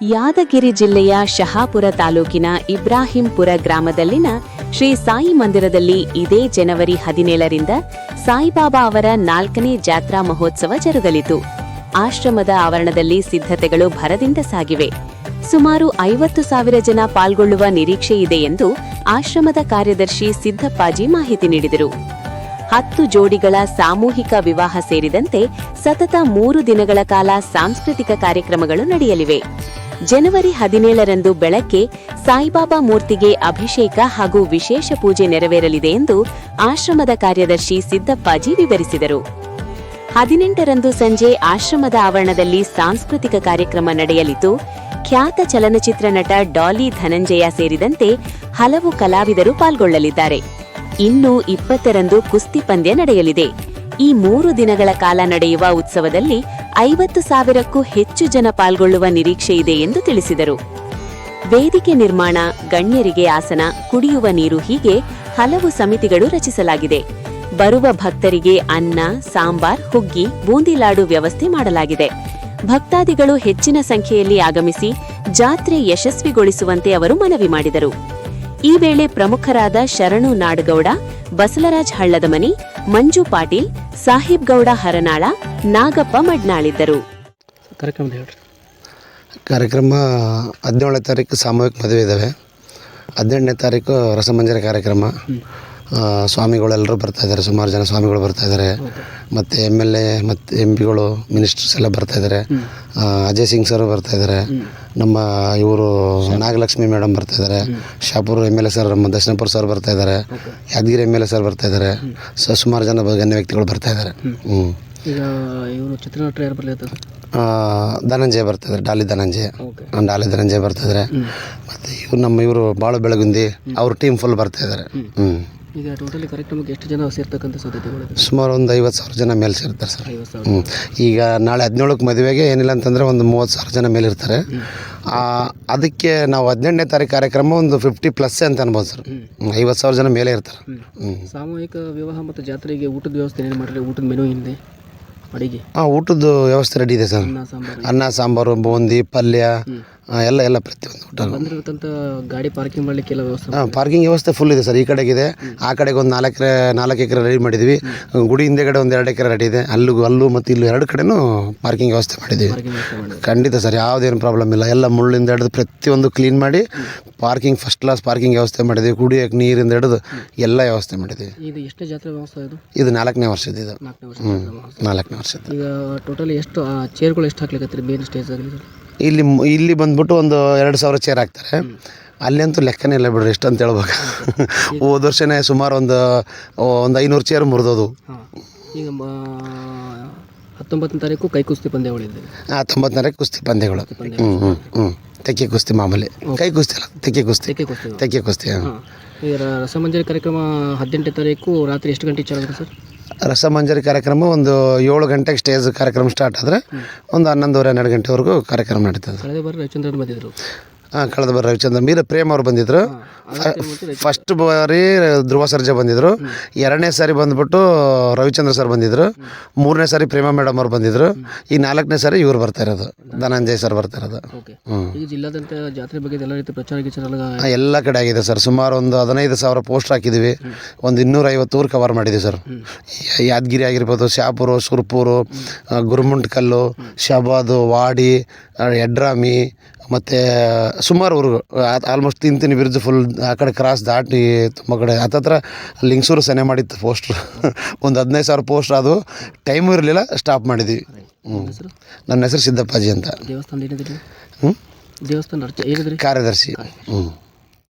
ಯಾದಗಿರಿ ಜಿಲ್ಲೆಯ ಶಹಾಪುರ ತಾಲೂಕಿನ ಇಬ್ರಾಹಿಂಪುರ ಗ್ರಾಮದಲ್ಲಿನ ಶ್ರೀ ಸಾಯಿ ಮಂದಿರದಲ್ಲಿ ಇದೇ ಜನವರಿ ಹದಿನೇಳರಿಂದ ಸಾಯಿಬಾಬಾ ಅವರ ನಾಲ್ಕನೇ ಜಾತ್ರಾ ಮಹೋತ್ಸವ ಜರುಗಲಿತು. ಆಶ್ರಮದ ಆವರಣದಲ್ಲಿ ಸಿದ್ಧತೆಗಳು ಭರದಿಂದ ಸಾಗಿವೆ. ಸುಮಾರು ಐವತ್ತು ಸಾವಿರ ಜನ ಪಾಲ್ಗೊಳ್ಳುವ ನಿರೀಕ್ಷೆ ಇದೆ ಎಂದು ಆಶ್ರಮದ ಕಾರ್ಯದರ್ಶಿ ಸಿದ್ದಪ್ಪಾಜಿ ಮಾಹಿತಿ ನೀಡಿದರು. ಹತ್ತು ಜೋಡಿಗಳ ಸಾಮೂಹಿಕ ವಿವಾಹ ಸೇರಿದಂತೆ ಸತತ ಮೂರು ದಿನಗಳ ಕಾಲ ಸಾಂಸ್ಕೃತಿಕ ಕಾರ್ಯಕ್ರಮಗಳು ನಡೆಯಲಿವೆ. ಜನವರಿ ಹದಿನೇಳರಂದು ಬೆಳಗ್ಗೆ ಸಾಯಿಬಾಬಾ ಮೂರ್ತಿಗೆ ಅಭಿಷೇಕ ಹಾಗೂ ವಿಶೇಷ ಪೂಜೆ ನೆರವೇರಲಿದೆ ಎಂದು ಆಶ್ರಮದ ಕಾರ್ಯದರ್ಶಿ ಸಿದ್ದಪ್ಪಾಜಿ ವಿವರಿಸಿದರು. ಹದಿನೆಂಟರಂದು ಸಂಜೆ ಆಶ್ರಮದ ಆವರಣದಲ್ಲಿ ಸಾಂಸ್ಕೃತಿಕ ಕಾರ್ಯಕ್ರಮ ನಡೆಯಲಿದ್ದು, ಖ್ಯಾತ ಚಲನಚಿತ್ರ ನಟ ಡಾಲಿ ಧನಂಜಯ ಸೇರಿದಂತೆ ಹಲವು ಕಲಾವಿದರು ಪಾಲ್ಗೊಳ್ಳಲಿದ್ದಾರೆ. ಇನ್ನು ಇಪ್ಪತ್ತರಂದು ಕುಸ್ತಿ ಪಂದ್ಯ ನಡೆಯಲಿದೆ. ಈ ಮೂರು ದಿನಗಳ ಕಾಲ ನಡೆಯುವ ಉತ್ಸವದಲ್ಲಿ ಐವತ್ತು ಸಾವಿರಕ್ಕೂ ಹೆಚ್ಚು ಜನ ಪಾಲ್ಗೊಳ್ಳುವ ನಿರೀಕ್ಷೆ ಇದೆ ಎಂದು ತಿಳಿಸಿದರು. ವೇದಿಕೆ ನಿರ್ಮಾಣ, ಗಣ್ಯರಿಗೆ ಆಸನ, ಕುಡಿಯುವ ನೀರು ಹೀಗೆ ಹಲವು ಸಮಿತಿಗಳು ರಚಿಸಲಾಗಿದೆ. ಬರುವ ಭಕ್ತರಿಗೆ ಅನ್ನ, ಸಾಂಬಾರ್, ಹುಗ್ಗಿ ಬೂಂದಿಲಾಡು ವ್ಯವಸ್ಥೆ ಮಾಡಲಾಗಿದೆ. ಭಕ್ತಾದಿಗಳು ಹೆಚ್ಚಿನ ಸಂಖ್ಯೆಯಲ್ಲಿ ಆಗಮಿಸಿ ಜಾತ್ರೆ ಯಶಸ್ವಿಗೊಳಿಸುವಂತೆ ಅವರು ಮನವಿ ಮಾಡಿದರು. ಈ ವೇಳೆ ಪ್ರಮುಖರಾದ ಶರಣು ನಾಡಗೌಡ ಬಸಲರಾಜ್ ಹಳ್ಳದಮನಿ ಮಂಜು ಪಾಟೀಲ್ ಸಾಹಿಬ್ ಗೌಡ ಹರನಾಳ ನಾಗಪ್ಪ ಮಡ್ನಾಳಿದ್ದರು. ಕಾರ್ಯಕ್ರಮದ ಕಾರ್ಯಕ್ರಮ ಹದಿನೇಳನೇ ತಾರೀಕು ಸಾಮೂಹಿಕ ಮದುವೆ ಇದ್ದಾವೆ ಹದಿನೆಂಟನೇ ತಾರೀಕು ರಸಮಂಜರಿ ಕಾರ್ಯಕ್ರಮ. ಸ್ವಾಮಿಗಳೆಲ್ಲರೂ ಬರ್ತಾ ಇದ್ದಾರೆ ಸುಮಾರು ಜನ ಸ್ವಾಮಿಗಳು ಬರ್ತಾ ಇದ್ದಾರೆ ಮತ್ತು ಎಂ ಎಲ್ ಎ ಮತ್ತು ಎಂ ಪಿಗಳು ಮಿನಿಸ್ಟರ್ಸ್ ಎಲ್ಲ ಬರ್ತಾ ಇದ್ದಾರೆ ಅಜಯ್ ಸಿಂಗ್ ಸರ್ ಬರ್ತಾ ಇದ್ದಾರೆ ನಮ್ಮ ಇವರು ನಾಗಲಕ್ಷ್ಮಿ ಮೇಡಮ್ ಬರ್ತಾ ಇದ್ದಾರೆ Shahapur M L A sir ನಮ್ಮ ದರ್ಶನಪುರ ಸರ್ ಬರ್ತಾ ಇದ್ದಾರೆ Yadgiri M L A sir ಬರ್ತಾ ಇದ್ದಾರೆ ಸೊ ಸುಮಾರು ಜನ ಗಣ್ಯ ವ್ಯಕ್ತಿಗಳು ಬರ್ತಾ ಇದ್ದಾರೆ ಹ್ಞೂ ಈಗ ಇವರು ಚಿತ್ರನಟರು ಯಾರು ಧನಂಜಯ ಬರ್ತಿದ್ದಾರೆ ಡಾಲಿ ಧನಂಜಯ ಡಾಲಿ ಧನಂಜಯ ಬರ್ತಿದ್ದಾರೆ ಮತ್ತು ಇವ್ರು ನಮ್ಮ ಇವರು ಬಾಳು ಬೆಳಗುಂದಿ ಅವ್ರ ಟೀಮ್ ಫುಲ್ ಬರ್ತಾ ಇದ್ದಾರೆ ಹ್ಞೂ ಈಗ ಟೋಟಲಿ ಕಾರ್ಯಕ್ರಮಕ್ಕೆ ಎಷ್ಟು ಜನ ಸೇರ್ತಕ್ಕಂಥ ಸಾಧ್ಯತೆಗಳು ಸುಮಾರು ಒಂದು ಐವತ್ತು ಸಾವಿರ ಜನ ಮೇಲೆ ಸೇರ್ತಾರೆ ಸರ್. ಐವತ್ತು ಸಾವಿರ. ಹ್ಞೂ ಈಗ ನಾಳೆ ಹದಿನೇಳಕ್ಕೆ ಮದುವೆಗೆ ಏನಿಲ್ಲ ಅಂತಂದರೆ ಒಂದು ಮೂವತ್ತು ಸಾವಿರ ಜನ ಮೇಲೆ ಇರ್ತಾರೆ. ಅದಕ್ಕೆ ನಾವು ಹದಿನೆಂಟನೇ ತಾರೀಕು ಕಾರ್ಯಕ್ರಮ ಒಂದು ಫಿಫ್ಟಿ ಪ್ಲಸ್ ಅಂತ ಅನ್ಬೋದು ಸರ್. ಐವತ್ತು ಸಾವಿರ ಜನ ಮೇಲೆ ಇರ್ತಾರೆ. ಹ್ಞೂ ಸಾಮೂಹಿಕ ವಿವಾಹ ಮತ್ತು ಜಾತ್ರೆಗೆ ಊಟದ ವ್ಯವಸ್ಥೆ ಏನು ಮಾಡಿರಿ? ಊಟದ ಮೆನು ಹಿಂದೆ ಅಡಿಗೆ? ಹಾಂ ಊಟದ ವ್ಯವಸ್ಥೆ ರೆಡಿ ಇದೆ ಸರ್. ಅನ್ನ ಸಾಂಬಾರು. ಬೂಂದಿ ಪಲ್ಯ ಆ, ಎಲ್ಲ ಎಲ್ಲ ಪ್ರತಿಯೊಂದು ಹೋಟೆಲ್ ಗಾಡಿ ಪಾರ್ಕಿಂಗ್ ಮಾಡಲಿಕ್ಕೆ ಎಲ್ಲ ವ್ಯವಸ್ಥೆ ಹಾಂ ಪಾರ್ಕಿಂಗ್ ವ್ಯವಸ್ಥೆ ಫುಲ್ ಇದೆ ಸರ್. ಈ ಕಡೆಗಿದೆ. ಆ ಕಡೆಗೆ ಒಂದು ನಾಲ್ಕು ಎಕರೆ ನಾಲ್ಕು ಎಕರೆ ರೆಡಿ ಮಾಡಿದ್ವಿ. ಗುಡಿ ಹಿಂದೆಗಡೆ ಒಂದು ಎರಡು ಎಕರೆ ರೆಡಿ ಇದೆ. ಅಲ್ಲೂ ಅಲ್ಲೂ ಮತ್ತು ಇಲ್ಲಿ ಎರಡು ಕಡೆನೂ ಪಾರ್ಕಿಂಗ್ ವ್ಯವಸ್ಥೆ ಮಾಡಿದ್ದೀವಿ ಮಾಡಿರಿ ಖಂಡಿತ ಸರ್ ಯಾವುದೇನು ಪ್ರಾಬ್ಲಮ್ ಇಲ್ಲ. ಎಲ್ಲ ಮುಳ್ಳಿಂದ ಹಿಡಿದು ಪ್ರತಿಯೊಂದು ಕ್ಲೀನ್ ಮಾಡಿ ಪಾರ್ಕಿಂಗ್ ಫಸ್ಟ್ ಕ್ಲಾಸ್ ಪಾರ್ಕಿಂಗ್ ವ್ಯವಸ್ಥೆ ಮಾಡಿದ್ವಿ. ಕುಡಿಯೋಕೆ ನೀರಿಂದ ಹಿಡಿದು ಎಲ್ಲ ವ್ಯವಸ್ಥೆ ಮಾಡಿದ್ವಿ. ಇದು ಎಷ್ಟು ಜಾತ್ರೆ ವ್ಯವಸ್ಥೆ ಇದು? ಇದು ನಾಲ್ಕನೇ ವರ್ಷದ ಇದು. ಹ್ಞೂ. ನಾಲ್ಕನೇ ವರ್ಷದ ಈಗ ಟೋಟಲಿ ಎಷ್ಟು ಚೇರ್ಗಳು ಎಷ್ಟು ಹಾಕ್ಲಿಕ್ಕೆ ಮೇನ್ ಸ್ಟೇಜ್ ಆಗಲಿ ಇಲ್ಲಿ ಇಲ್ಲಿ ಬಂದ್ಬಿಟ್ಟು ಒಂದು ಎರಡು ಸಾವಿರ ಚೇರ್ ಹಾಕ್ತಾರೆ. ಅಲ್ಲಿ ಅಂತೂ ಲೆಕ್ಕನೇ ಇಲ್ಲ ಬಿಡ್ರಿ ಎಷ್ಟು ಅಂತ ಹೇಳ್ಬೇಕು ಹೋದ ವರ್ಷನೇ ಸುಮಾರು ಒಂದು ಒಂದು ಐನೂರು ಚೇರ್ ಮುರಿದೋದು. ಈಗ ಹತ್ತೊಂಬತ್ತನೇ ತಾರೀಕು ಕೈ ಕುಸ್ತಿ ಪಂದ್ಯಗಳಿದೆ ಆ ತಾರೀಕು ಕುಸ್ತಿ ಪಂದ್ಯಗಳು. ಹ್ಞೂ ಹ್ಞೂ ಹ್ಞೂ ತೆಕ್ಕೆ ಕುಸ್ತಿ ಮಾಮೂಲಿ. ಕೈ ಕುಸ್ತಿ ಅಲ್ಲ ತೆಕ್ಕೆ ಕುಸ್ತಿ. ತೆಕ್ಕೆ ಕುಸ್ತಿ. ತೆಕ್ಕೆ ಕುಸ್ತಿ ಹಾಂ. ಹಾಂ ರಸಮಂಜರಿ ಕಾರ್ಯಕ್ರಮ ಹದಿನೆಂಟನೇ ತಾರೀಕು ರಾತ್ರಿ ಎಷ್ಟು ಗಂಟೆಗೆ ಚಾಲು ಸರ್? ರಸಮಂಜರಿ ಕಾರ್ಯಕ್ರಮ ಒಂದು ಏಳು ಗಂಟೆಗೆ ಸ್ಟೇಜ್ ಕಾರ್ಯಕ್ರಮ ಸ್ಟಾರ್ಟ್ ಆದರೆ ಒಂದು ಹನ್ನೊಂದುವರೆ ಹನ್ನೆರಡು ಗಂಟೆವರೆಗೂ ಕಾರ್ಯಕ್ರಮ ನಡೀತದೆ. ಹಾಂ ಕಳೆದ ಬಾರಿ ರವಿಚಂದ್ರ ಮೀರ ಪ್ರೇಮ್ ಅವ್ರು ಬಂದಿದ್ರು. ಫಸ್ಟ್ ಬಾರಿ ಧ್ರುವ ಸರ್ಜಾ ಬಂದಿದ್ರು. ಎರಡನೇ ಸಾರಿ ಬಂದ್ಬಿಟ್ಟು ರವಿಚಂದ್ರ ಸರ್ ಬಂದಿದ್ರು. ಮೂರನೇ ಸಾರಿ ಪ್ರೇಮ ಮೇಡಮ್ ಅವ್ರು ಬಂದಿದ್ರು. ಈ ನಾಲ್ಕನೇ ಸಾರಿ ಇವ್ರು ಬರ್ತಾ ಇರೋದು. ಧನಂಜಯ್ ಸರ್ ಬರ್ತಾ ಇರೋದು. ಹ್ಞೂ ಎಲ್ಲ ಕಡೆ ಆಗಿದೆ ಸರ್. ಸುಮಾರು ಒಂದು ಹದಿನೈದು ಸಾವಿರ ಪೋಸ್ಟ್ ಹಾಕಿದ್ದೀವಿ ಒಂದು ಇನ್ನೂರೈವತ್ತು ಊರು ಕವರ್ ಮಾಡಿದ್ದೀವಿ ಸರ್. ಯಾದಗಿರಿ ಆಗಿರ್ಬೋದು ಶಾಪುರು ಸುರ್ಪೂರು ಗುರುಮುಂಟ್ಕಲ್ಲು ಶಬಾದು ವಾಡಿ ಎಡ್ರಾಮಿ ಯಡ್ರಾಮಿ ಮತ್ತು ಸುಮಾರು ಊರುಗಳು ಆಲ್ಮೋಸ್ಟ್ ತಿಂತೀನಿ ವಿರುದ್ಧ ಫುಲ್ ಆ ಕಡೆ ಕ್ರಾಸ್ ದಾಟಿ ತುಂಬ ಕಡೆ. ಹತ್ತತ್ರ ಲಿಂಗ್ಸೂರು ಸೆನೆ ಮಾಡಿತ್ತು ಪೋಸ್ಟ್ರು ಒಂದು ಹದಿನೈದು ಸಾವಿರ ಪೋಸ್ಟ್ ಅದು ಟೈಮು ಇರಲಿಲ್ಲ ಸ್ಟಾಪ್ ಮಾಡಿದ್ವಿ. ಹ್ಞೂ ಹೆಸರು? ನನ್ನ ಹೆಸರು ಸಿದ್ದಪ್ಪಾಜಿ ಅಂತ. ಹ್ಞೂ ಕಾರ್ಯದರ್ಶಿ. ಹ್ಞೂ